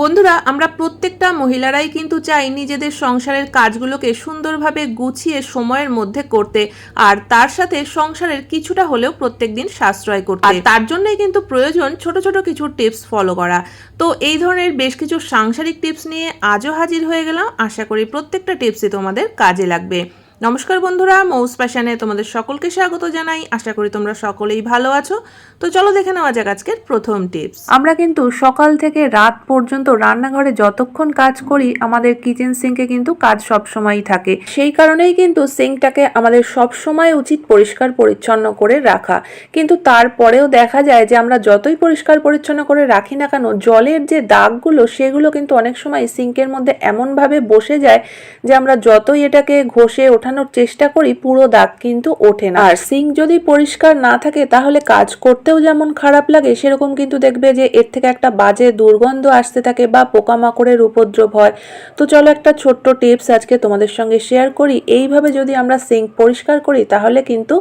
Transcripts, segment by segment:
বন্ধুরা, আমরা প্রত্যেকটা মহিলারাই কিন্তু চাই নিজেদের সংসারের কাজগুলোকে সুন্দরভাবে গুছিয়ে সময়ের মধ্যে করতে, আর তার সাথে সংসারের কিছুটা হলেও প্রত্যেকদিন সাশ্রয় করতে। আর তার জন্যই কিন্তু প্রয়োজন ছোট ছোট কিছু টিপস ফলো করা। তো এই ধরনের বেশ কিছু সাংসারিক টিপস নিয়ে আজও হাজির হয়ে গেলাম। আশা করি প্রত্যেকটা টিপসই তোমাদের কাজে লাগবে। নমস্কার বন্ধুরা, মৌস প্যাশানে তোমাদের সকলকে স্বাগত জানাই। আশা করি তোমরা সকলেই ভালো আছো। তো চলো দেখে নেওয়া যাক আজকের প্রথম টিপস। আমরা কিন্তু সকাল থেকে রাত পর্যন্ত রান্নাঘরে যতক্ষণ কাজ করি, আমাদের কিচেন সিঙ্কে কিন্তু কাজ সব সময়ই থাকে। সেই কারণেই কিন্তু সিঙ্কটাকে আমাদের সব সময় উচিত পরিষ্কার পরিচ্ছন্ন করে রাখা। কিন্তু তারপরেও দেখা যায় যে আমরা যতই পরিষ্কার পরিচ্ছন্ন করে রাখি না কেন, জলের যে দাগগুলো, সেগুলো কিন্তু অনেক সময় সিঙ্কের মধ্যে এমনভাবে বসে যায় যে আমরা যতই এটাকে ঘষে ওঠানোর চেষ্টা করি, পুরো দাগ কিন্তু ওঠে না। আর সিঙ্ক যদি পরিষ্কার না থাকে, তাহলে কাজ করতেও যেমন খারাপ লাগে, সেরকম কিন্তু দেখবে যে এর থেকে একটা বাজে দুর্গন্ধ আসতে থাকে বা পোকামাকড়ের উপদ্রব হয়। তো চলো একটা ছোট্ট টিপস আজকে তোমাদের সঙ্গে শেয়ার করি। এইভাবে যদি আমরা সিঙ্ক পরিষ্কার করি, তাহলে কিন্তু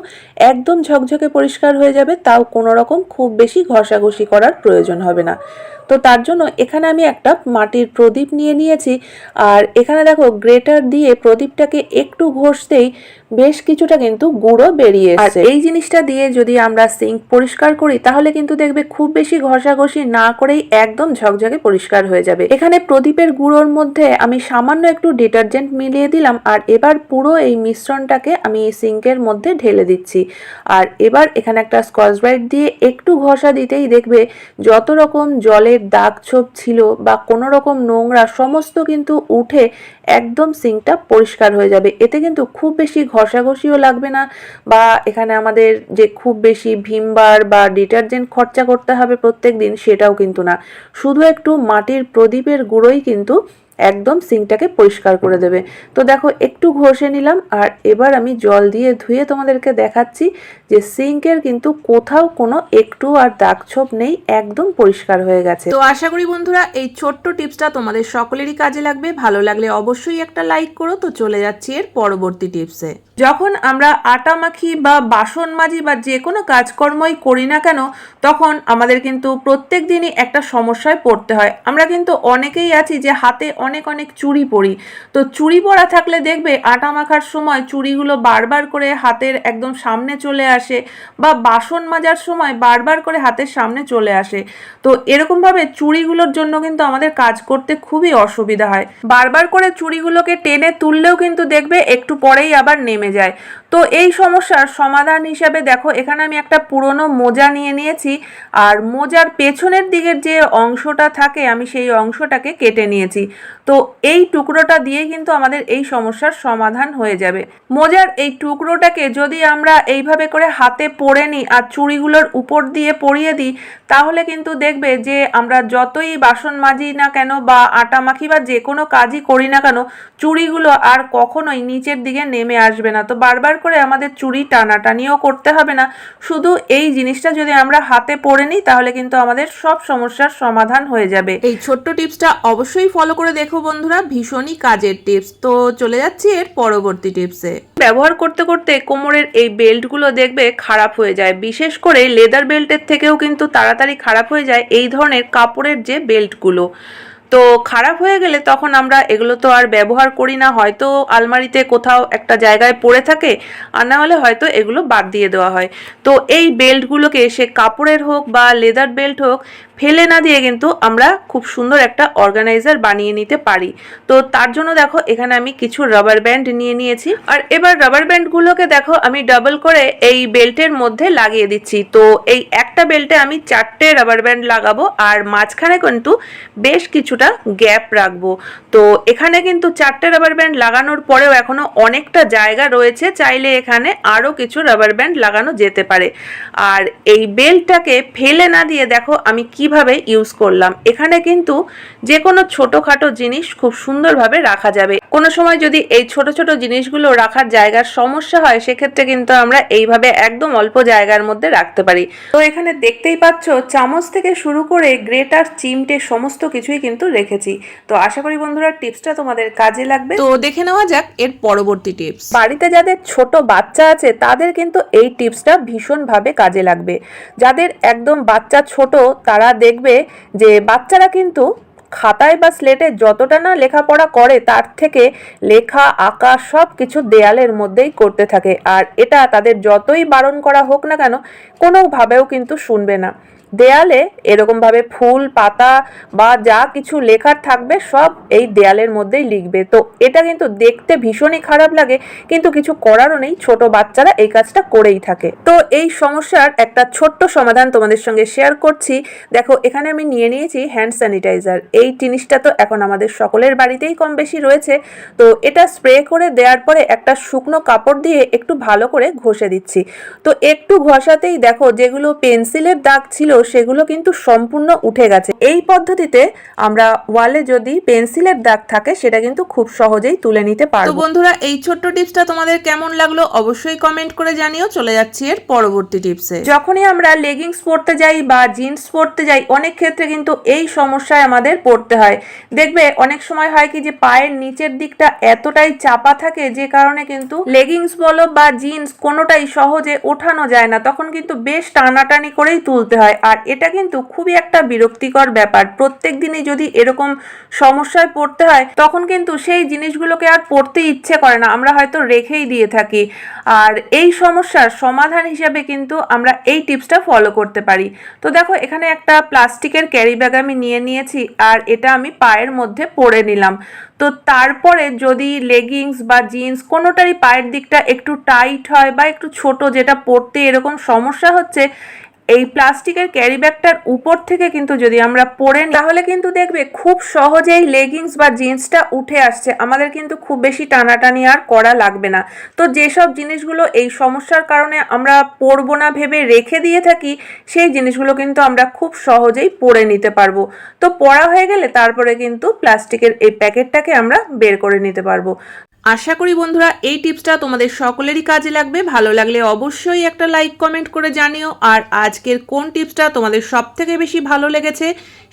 একদম ঝকঝকে পরিষ্কার হয়ে যাবে, তাও কোনো রকম খুব বেশি ঘষাঘষি করার প্রয়োজন হবে না। তো তার জন্য এখানে আমি একটা মাটির প্রদীপ নিয়ে নিয়েছি। আর এখানে দেখো, গ্রেটার দিয়ে প্রদীপটাকে একটু ঘষতেই বেশ কিছুটা কিন্তু গুঁড়ো বেরিয়ে এসেছে। এই জিনিসটা দিয়ে যদি আমরা সিঙ্ক পরিষ্কার করি তাহলে কিন্তু দেখবে খুব বেশি ঘষাঘষি না করেই একদম ঝকঝকে পরিষ্কার হয়ে যাবে। এখানে প্রদীপের গুঁড়োর মধ্যে আমি সামান্য একটু ডিটারজেন্ট মিলিয়ে দিলাম আর এবার পুরো এই মিশ্রণটাকে আমি এই সিঙ্কের মধ্যে ঢেলে দিচ্ছি। আর এবার এখানে একটা স্কচ ব্রাইট দিয়ে একটু ঘষা দিতেই দেখবে যত রকম জলের দাগ ছোপ ছিল বা কোনো রকম নোংরা সমস্ত কিন্তু উঠে একদম সিঙ্কটা পরিষ্কার হয়ে যাবে। এতে কিন্তু খুব বেশি ঘষাঘষিও লাগবে না বা এখানে আমাদের যে খুব বেশি ভিমবার বা ডিটারজেন্ট খরচা করতে হবে প্রত্যেক দিন সেটাও কিন্তু না। শুধু একটু মাটির প্রদীপের গুঁড়োই কিন্তু একদম সিঙ্কটাকে পরিষ্কার করে দেবে। তো দেখো, একটু ঘষে নিলাম আর এবার আমি জল দিয়ে ধুয়ে তোমাদেরকে দেখাচ্ছি যে সিঙ্কের কিন্তু কোথাও কোনো একটু আর দাগ ছোপ নেই, একদম পরিষ্কার হয়ে গেছে। তো আশা করি বন্ধুরা এই ছোট্ট টিপসটা তোমাদের সকলেরই কাজে লাগবে। ভালো লাগলে অবশ্যই একটা লাইক করো। তো চলে যাচ্ছি এর পরবর্তী টিপসে। যখন আমরা আটা মাখি বা বাসন মাজি বা যে কোনো কাজকর্মই করি না কেন, তখন আমাদের কিন্তু প্রত্যেক দিনই একটা সমস্যায় পড়তে হয়। আমরা কিন্তু অনেকেই আছি যে হাতে অনেক অনেক চুড়ি পরি। তো চুড়ি পরা থাকলে দেখবে আটা মাখার সময় চুড়িগুলো বারবার করে হাতের একদম সামনে চলে আসে বা বাসন মাজার সময় বারবার করে হাতের সামনে চলে আসে। তো এরকমভাবে চুড়িগুলোর জন্য কিন্তু আমাদের কাজ করতে খুবই অসুবিধা হয়। বারবার করে চুড়িগুলোকে টেনে তুললেও কিন্তু দেখবে একটু পরেই আবার নেমে যায়। তো এই সমস্যার সমাধান হিসাবে দেখো, এখানে আমি একটা পুরনো মোজা নিয়ে নিয়েছি। আর মোজার পেছনের দিকের যে অংশটা থাকে, আমি সেই অংশটাকে কেটে নিয়েছি। তো এই টুকরোটা দিয়ে কিন্তু আমাদের এই সমস্যার সমাধান হয়ে যাবে। মোজার এই টুকরোটাকে যদি আমরা এইভাবে করে হাতে পরে নিই আর চুড়িগুলোর উপর দিয়ে পরিয়ে দিই তাহলে কিন্তু দেখবে যে আমরা যতই বাসন মাজি না কেন বা আটা মাখি বা যে কোনো কাজই করি না কেন, চুড়িগুলো আর কখনোই নিচের দিকে নেমে আসবে না। তো বারবার করে আমাদের চুড়ি টানাটানিও করতে হবে না। শুধু এই জিনিসটা যদি আমরা হাতে পরে নিই, তাহলে কিন্তু আমাদের সব সমস্যার সমাধান হয়ে যাবে। এই ছোট্ট টিপসটা অবশ্যই ফলো করে দেখো বন্ধুরা। ভীষণই কাজের টিপস। তো চলে যাচ্ছি এর পরবর্তী টিপসে। ব্যবহার করতে করতে কোমরের এই বেল্টগুলো দেখবে খারাপ হয়ে যায়। বিশেষ করে লেদার বেল্টের থেকেও কিন্তু তাড়াতাড়ি খারাপ হয়ে যায় এই ধরনের কাপড়ের যে বেল্টগুলো। তো খারাপ হয়ে গেলে তখন আমরা এগুলো তো আর ব্যবহার করি না, হয়তো আলমারিতে কোথাও একটা জায়গায় পড়ে থাকে, আর না হলে হয়তো এগুলো বাদ দিয়ে দেওয়া হয়। তো এই বেল্টগুলোকে সে কাপড়ের হোক বা লেদার বেল্ট হোক ফেলে না দিয়ে কিন্তু আমরা খুব সুন্দর একটা অর্গানাইজার বানিয়ে নিতে পারি। তো তার জন্য দেখো, এখানে আমি কিছু রাবার ব্যান্ড নিয়ে নিয়েছি। আর এবার রাবার ব্যান্ডগুলোকে দেখো, আমি ডাবল করে এই বেল্টের মধ্যে লাগিয়ে দিচ্ছি। তো এই একটা বেল্টে আমি চারটে রাবার ব্যান্ড লাগাবো, আর মাঝখানে কিন্তু বেশ কিছুটা গ্যাপ রাখব। তো এখানে কিন্তু চারটে রাবার ব্যান্ড লাগানোর পরেও এখনও অনেকটা জায়গা রয়েছে, চাইলে এখানে আরও কিছু রাবার ব্যান্ড লাগানো যেতে পারে। আর এই বেল্টটাকে ফেলে না দিয়ে দেখো, আমি কীভাবে ইউজ করলাম? এখানে কিন্তু যে কোনো ছোটোখাটো জিনিস খুব সুন্দরভাবে রাখা যাবে। কোনো সময় যদি এই ছোট ছোট জিনিসগুলো রাখার জায়গার সমস্যা হয় সেক্ষেত্রে কিন্তু আমরা এইভাবে একদম অল্প জায়গার মধ্যে রাখতে পারি। তো এখানে দেখতেই পাচ্ছ চামচ থেকে শুরু করে গ্রেটার চিমটে সমস্ত কিছুই কিন্তু রেখেছি। তো আশা করি বন্ধুরা টিপসটা তোমাদের কাজে লাগবে। তো দেখে নেওয়া যাক এর পরবর্তী টিপস। বাড়িতে যাদের ছোট বাচ্চা আছে তাদের কিন্তু এই টিপসটা ভীষণভাবে কাজে লাগবে। যাদের একদম বাচ্চা ছোট তারা দেখবে যে বাচ্চারা কিন্তু খাতায় বা স্লেটে যতটা না লেখাপড়া করে, তার থেকে লেখা, আঁকা সব কিছু দেয়ালের মধ্যেই করতে থাকে। আর এটা তাদের যতই বারণ করা হোক না কেন, কোনোভাবেও কিন্তু শুনবে না। দেয়ালে এরকমভাবে ফুল, পাতা বা যা কিছু লেখার থাকবে সব এই দেয়ালের মধ্যেই লিখবে। তো এটা কিন্তু দেখতে ভীষণই খারাপ লাগে, কিন্তু কিছু করারও নেই, ছোট বাচ্চারা এই কাজটা করেই থাকে। তো এই সমস্যার একটা ছোট্ট সমাধান তোমাদের সঙ্গে শেয়ার করছি। দেখো, এখানে আমি নিয়ে নিয়েছি হ্যান্ড স্যানিটাইজার এই জিনিসটা তো এখন আমাদের সকলের বাড়িতেই কম বেশি রয়েছে। তো এটা স্প্রে করে দেওয়ার পরে একটা শুকনো কাপড় দিয়ে একটু ভালো করে ঘষে দিচ্ছি। তো একটু ঘষাতেই দেখো, যেগুলো পেন্সিলের দাগ ছিল সেগুলো কিন্তু সম্পূর্ণ উঠে গেছে। এই পদ্ধতিতে আমরা ওয়ালে যদি পেন্সিলের দাগ থাকে সেটা কিন্তু খুব সহজেই তুলে নিতে পারব। বন্ধুরা এই ছোট্ট টিপসটা তোমাদের কেমন লাগল অবশ্যই কমেন্ট করে জানিও। চলে যাচ্ছি এর পরবর্তী টিপসে। যখনই আমরা লেগিংস পরতে যাই বা জিন্স পরতে যাই অনেক ক্ষেত্রে কিন্তু এই সমস্যায় আমাদের পড়তে হয়। দেখবে অনেক সময় হয় কি যে পায়ের নিচের দিকটা এতটাই চাপা থাকে যে কারণে কিন্তু লেগিংস বলো বা জিন্স কোনোটাই সহজে ওঠানো যায় না। তখন কিন্তু বেশ টানাটানি করেই তুলতে হয়। আর এটা কিন্তু খুবই একটা বিরক্তিকর ব্যাপার। প্রত্যেক দিনই যদি এরকম সমস্যায় পড়তে হয়, তখন কিন্তু সেই জিনিসগুলোকে আর পড়তে ইচ্ছে করে না। আমরা হয়তো রেখেই দিয়ে থাকি। আর এই সমস্যার সমাধান হিসাবে কিন্তু আমরা এই টিপসটা ফলো করতে পারি। তো দেখো, এখানে একটা প্লাস্টিকের ক্যারি ব্যাগ আমি নিয়ে নিয়েছি আর এটা আমি পায়ের মধ্যে পরে নিলাম। তো তারপরে যদি লেগিংস বা জিন্স কোনোটারই পায়ের দিকটা একটু টাইট হয় বা একটু ছোট যেটা পরতে এরকম সমস্যা হচ্ছে এই প্লাস্টিকের ক্যারি ব্যাগটার উপর থেকে কিন্তু যদি আমরা পরে তাহলে কিন্তু দেখবে খুব সহজেই লেগিংস বা জিন্সটা উঠে আসছে। আমাদের কিন্তু খুব বেশি টানাটানি আর করা লাগবে না। তো যেসব জিনিসগুলো এই সমস্যার কারণে আমরা পরবো না ভেবে রেখে দিয়ে থাকি, সেই জিনিসগুলো কিন্তু আমরা খুব সহজেই পরে নিতে পারব। তো পড়া হয়ে গেলে তারপরে কিন্তু প্লাস্টিকের এই প্যাকেটটাকে আমরা বের করে নিতে পারব। আশা করি বন্ধুরা, এই টিপসটা তোমাদের সকলেরই কাজে লাগবে। ভালো লাগলে অবশ্যই একটা লাইক, কমেন্ট করে জানিও। আর আজকের কোন টিপসটা তোমাদের সব থেকে বেশি ভালো লেগেছে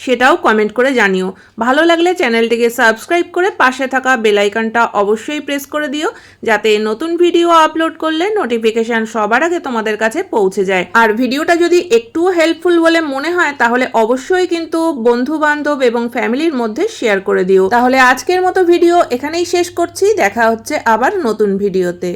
সেটাও কমেন্ট করে জানিও। ভালো লাগলে চ্যানেলটিকে সাবস্ক্রাইব করে পাশে থাকা বেল আইকনটা অবশ্যই প্রেস করে দিও, যাতে নতুন ভিডিও আপলোড করলে নোটিফিকেশান সবার আগে তোমাদের কাছে পৌঁছে যায়। আর ভিডিওটা যদি একটুও হেল্পফুল বলে মনে হয়, তাহলে অবশ্যই কিন্তু বন্ধু বান্ধব এবং ফ্যামিলির মধ্যে শেয়ার করে দিও। তাহলে আজকের মতো ভিডিও এখানেই শেষ করছি। দেখা হচ্ছে আবার নতুন ভিডিওতে।